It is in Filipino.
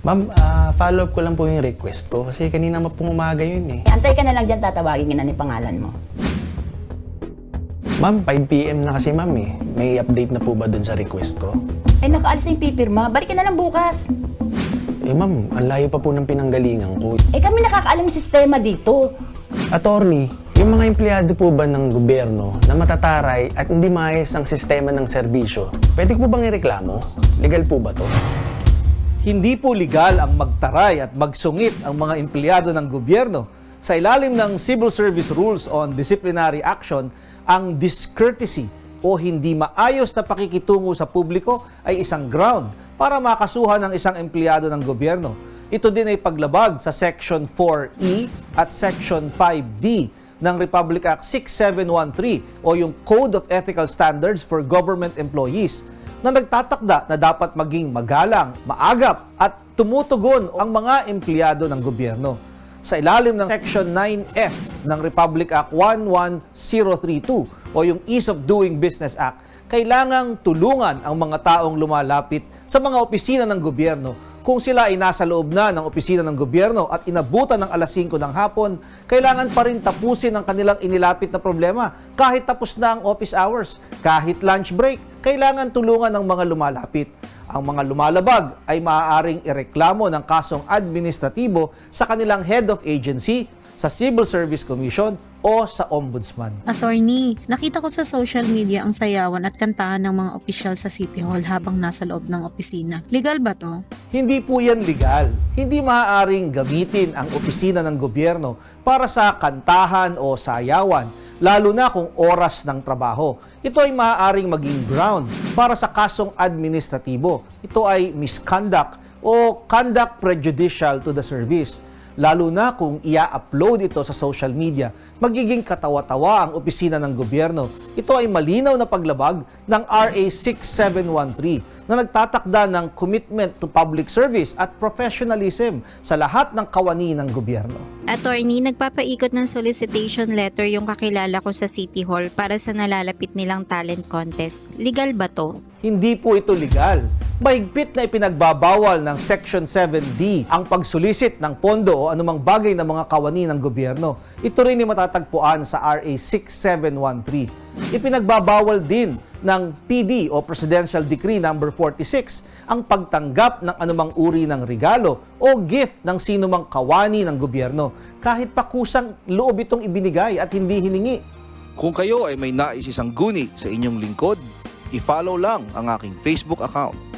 Ma'am, ah, follow up ko lang po yung request ko kasi kanina pa pong umaga yun eh. Antay ka na lang dyan, tatawagin ka na ni pangalan mo. Ma'am, 5pm na kasi ma'am eh. May update na po ba dun sa request ko? Eh, nakaalis na yung pipirma. Balik ka na lang bukas. Eh ma'am, ang layo pa po ng pinanggalingan ko. Eh, kami nakakaalam ng sistema dito. Attorney, yung mga empleyado po ba ng gobyerno na matataray at hindi maayos ang sistema ng serbisyo, pwede ko po bang ireklamo? Legal po ba to? Hindi po legal ang magtaray at magsungit ang mga empleyado ng gobyerno. Sa ilalim ng Civil Service Rules on Disciplinary Action, ang discourtesy o hindi maayos na pakikitungo sa publiko ay isang ground para makasuhan ng isang empleyado ng gobyerno. Ito din ay paglabag sa Section 4E at Section 5D ng Republic Act 6713 o yung Code of Ethical Standards for Government Employees na nagtatakda na dapat maging magalang, maagap at tumutugon ang mga empleyado ng gobyerno. Sa ilalim ng Section 9F ng Republic Act 11032 o yung Ease of Doing Business Act, kailangang tulungan ang mga taong lumalapit sa mga opisina ng gobyerno kung sila ay nasa loob na ng opisina ng gobyerno at inabutan ng alas 5 ng hapon, kailangan pa rin tapusin ang kanilang inilapit na problema kahit tapos na ang office hours, kahit lunch break, kailangan tulungan ng mga lumalapit. Ang mga lumalabag ay maaaring ireklamo ng kasong administratibo sa kanilang head of agency, sa Civil Service Commission o sa Ombudsman. Attorney, nakita ko sa social media ang sayawan at kantahan ng mga opisyal sa City Hall habang nasa loob ng opisina. Legal ba to? Hindi po yan legal. Hindi maaaring gamitin ang opisina ng gobyerno para sa kantahan o sayawan, lalo na kung oras ng trabaho. Ito ay maaaring maging ground para sa kasong administratibo. Ito ay misconduct o conduct prejudicial to the service lalo na kung ia-upload ito sa social media, magiging katawa-tawa ang opisina ng gobyerno. Ito ay malinaw na paglabag ng RA 6713 na nagtatakda ng commitment to public service at professionalism sa lahat ng kawani ng gobyerno. Attorney, nagpapaikot ng solicitation letter yung kakilala ko sa City Hall para sa nalalapit nilang talent contest. Legal ba to? Hindi po ito legal. Mahigpit na ipinagbabawal ng Section 7D ang pagsulisit ng pondo o anumang bagay ng mga kawani ng gobyerno. Ito rin ay matatagpuan sa RA 6713. Ipinagbabawal din ng PD o Presidential Decree number 46 ang pagtanggap ng anumang uri ng regalo o gift ng sinumang kawani ng gobyerno kahit pa kusang loob itong ibinigay at hindi hiningi. Kung kayo ay may nais isang guni sa inyong lingkod, i-follow lang ang aking Facebook account